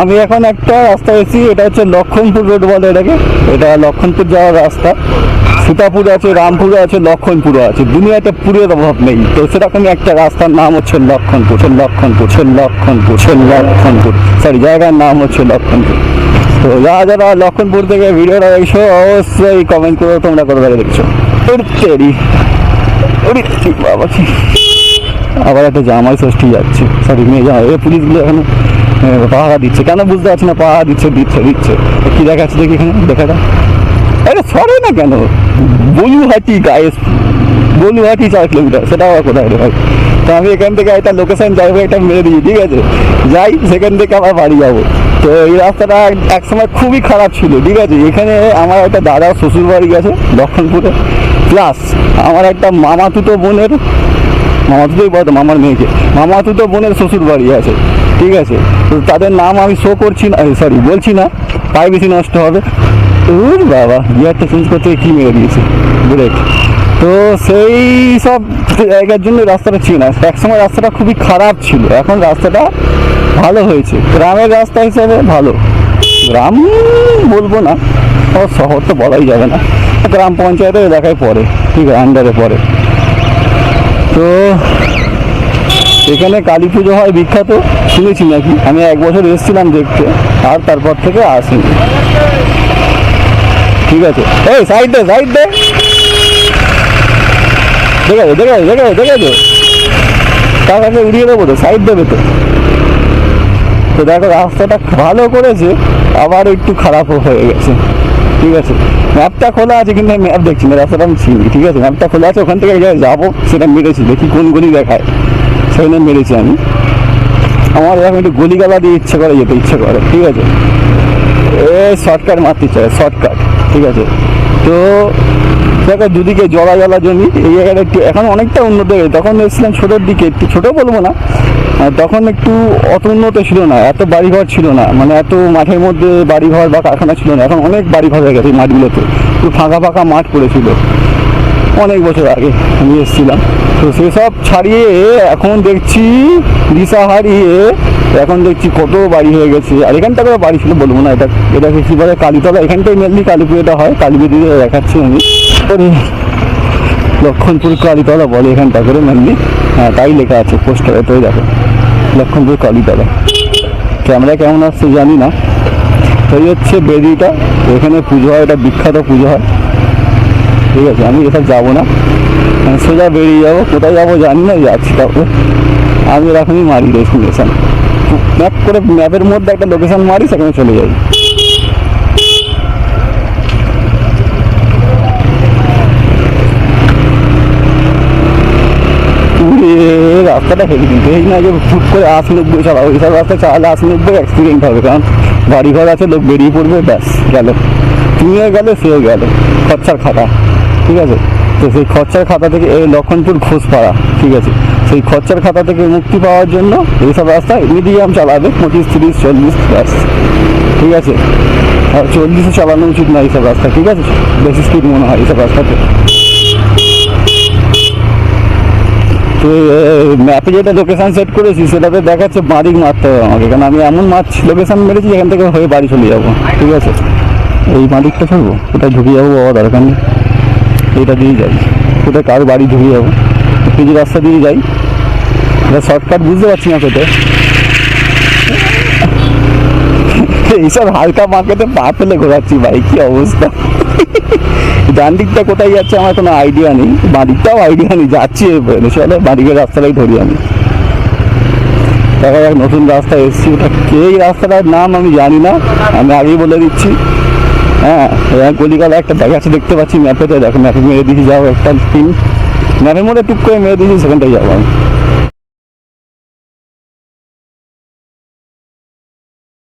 আমি এখন একটা রাস্তা এসেছি এটা হচ্ছে লক্ষণপুর রোড বলে এটাকে। এটা লক্ষণপুর যাওয়ার রাস্তা। সীতাপুর আছে, রামপুর আছে, লক্ষণপুর আছে। দুনিয়াতে পুরের অভাব নেই। তো সেরকমই একটা রাস্তার নাম হচ্ছে লক্ষণপুর সে লক্ষণপুর সে লক্ষণপুর সে লক্ষণপুর। সরি জায়গার নাম হচ্ছে লক্ষণপুর। তো যারা যারা লক্ষণপুর থেকে ভিডিওটা দেখছ, অবশ্যই কমেন্ট করে তোমরা করে দেখছ? আবার একটা জামাই ষষ্ঠী যাচ্ছে। সরি মেয়ে জামাই। পুলিশগুলো এখন পাহারা দিচ্ছে। কেন বুঝতে পারছি না, পাহারা দিচ্ছে দিচ্ছে দিচ্ছে। কি দেখাচ্ছে দেখি এখানে, দেখা যাক। আরে সরে না কেন? বলুহাটি গায়ে বলুহাটি চার কিলোমিটার সেটা আবার কোথায় রে ভাই? তো আমি এখান থেকে একটা লোকেশন যাইবো এটা মেরে দিই, ঠিক আছে? যাই, সেখান থেকে আমার বাড়ি যাব। তো এই রাস্তাটা এক- একসময় খুবই খারাপ ছিল, ঠিক আছে? এখানে আমার একটা দাদা শ্বশুর বাড়ি আছে লক্ষণপুরে। প্লাস আমার একটা মামা মামাতুতো বোনের মামাতুতোই বলতো, মামার মেয়েকে। মামা মামাতুতো বোনের শ্বশুর বাড়ি আছে, ঠিক আছে? তো তাদের নাম আমি শো করছি না সরি বলছি না বেশি নষ্ট হবে। ওর বাবা গিয়ারটা চেঞ্জ করতে কি মেরে দিয়েছে ব্রেক তো সেই সব জায়গার জন্য রাস্তাটা ছিল না। একসময় রাস্তাটা খুবই খারাপ ছিল, এখন রাস্তাটা ভালো হয়েছে। গ্রামের রাস্তা হিসাবে ভালো। গ্রাম বলব না শহর তো বলাই যাবে না। গ্রাম পঞ্চায়েতের এলাকায় পড়ে, ঠিক আন্ডারে পড়ে তো এখানে কালী পুজো হয়, বিখ্যাত। শুনেছি নাকি? আমি এক বছর এসেছিলাম দেখতে, আর তারপর থেকে আসিনি। ঠিক আছে। এই সাইড দে সাইড দে। দেখে দেখে দেখে দেখে তো টাকাকে উড়িয়ে দেবো তো সাইড দেবে তো। তো দেখো, রাস্তাটা ভালো করেছে, আবার একটু খারাপও হয়ে গেছে। ঠিক আছে। ম্যাপটা খোলা আছে, কিন্তু আমি ম্যাপ দেখছি না, রাস্তাটা আমি চিনি ঠিক আছে ম্যাপটা খোলা আছে, ওখান থেকে যাব, সেটা মেরেছি, দেখি কোন গলি দেখায়। সেখানে মেরেছি আমি। আমার এখন একটু গলিগালা দিয়ে ইচ্ছে করে যেতে, ইচ্ছে করে, ঠিক আছে? এ শর্টকাট মারতে ইচ্ছে করে, শর্টকাট, ঠিক আছে? তো দেখো, দুদিকে জলা জলা জমি, এই জায়গাটা একটু, এখন অনেকটা উন্নত হয়েছে। তখন এসেছিলাম ছোটোর দিকে, একটু ছোটো বলব না তখন একটু অত উন্নত ছিল না, এত বাড়িঘর ছিল না মানে এত মাঠের মধ্যে বাড়িঘর বা কারখানা ছিল না, এখন অনেক বাড়িঘর হয়ে গেছে মাঠগুলোতে। একটু ফাঁকা ফাঁকা মাঠ পড়েছিল। অনেক বছর আগে আমি এসেছিলাম। তো সেসব ছাড়িয়ে এখন দেখছি দিশা হারিয়ে এখন দেখছি কত বাড়ি হয়ে গেছে। আর এখানটা করে বাড়ি ছিল বলব না, এটা এটা কী বলে কালীতলা এখানটাই মেনলি কালী পুজোটা হয় কালী পুজো দেখাচ্ছি আমি। লক্ষণপুর কালীতলা বলে এখানটা করে মেনলি হ্যাঁ তাই লেখা আছে পোস্টারে তো দেখো। লক্ষণপুর কালীতলা। ক্যামেরা কেমন আসছে জানি না। তো হচ্ছে বেদিটা, এখানে পুজো হয়, এটা বিখ্যাত পুজো হয়। ঠিক আছে, আমি এসব যাব না। আমি সোজা বেরিয়ে যাব, কোথায় যাব জানি না, যাচ্ছি তারপরে। আমি এরকমই মারি ডেস্টিনেশন ম্যাপ করে ম্যাপের মধ্যে একটা লোকেশন মারি, সেখানে চলে যাই। রাস্তাটা হেভি কিন্তু এই না যে ফুট করে আশি নব্বই চালাবো এইসব রাস্তা চালালে আশি নব্বই অ্যাক্সিডেন্ট হবে, কারণ বাড়ি ঘর আছে, লোক বেরিয়ে পড়বে, ব্যাস, গেল। তুমিও গেলে, সেও গেল। খরচার খাতা। ঠিক আছে? তো সেই খরচার খাতা থেকে এই লক্ষণপুর ঘোষপাড়া, ঠিক আছে? সেই খরচার খাতা থেকে মুক্তি পাওয়ার জন্য এইসব রাস্তা মিডিয়াম চালাবে, পঁচিশ, তিরিশ, চল্লিশ, ব্যাস। ঠিক আছে? আর চল্লিশে চালানো উচিত না এইসব রাস্তা, ঠিক আছে? বেশি স্পিড মনে হয় এইসব রাস্তাতে। তো ম্যাপে যেটা লোকেশান সেট করেছি, সেটাতে দেখাচ্ছে বাড়ি মারতে হবে আমাকে, কারণ আমি এমন মাছ লোকেশান মেরেছি এখান থেকে হয়ে বাড়ি চলে যাব, ঠিক আছে? এই মালিকটা ছাড়বো? ওটা ঢুকে যাব বাবা, দরকার নেই। এইটা দিয়ে যাই। কোথায় কার বাড়ি ঢুকে যাব? কিছু রাস্তা দিয়ে যাই। এটা শর্টকাট বুঝতে পারছি না কোথায়। এইসব হালকা মার্কেটে পা ফেলে ঘোরাচ্ছি ভাই, কি অবস্থা? ডান দিকটা কোথায় যাচ্ছে আমার কোনো আইডিয়া নেই। বাড়িটাও আইডিয়া নেই, যাচ্ছি চলে বাঁ দিকের রাস্তাটাই ধরি আমি। দেখা যাক নতুন রাস্তা এসেছি। ওটা কে এই রাস্তাটার নাম আমি জানি না। আমি আগেই বলে দিচ্ছি। হ্যাঁ কলিকাতা একটা একটা আছে, দেখতে পাচ্ছি ম্যাপেতে দেখো ম্যাপে মেরে দিয়েছি, যাও একটা পিন ম্যাপের মধ্যে টুক করে মেরে দিয়েছি, সেখানটায় যাব আমি।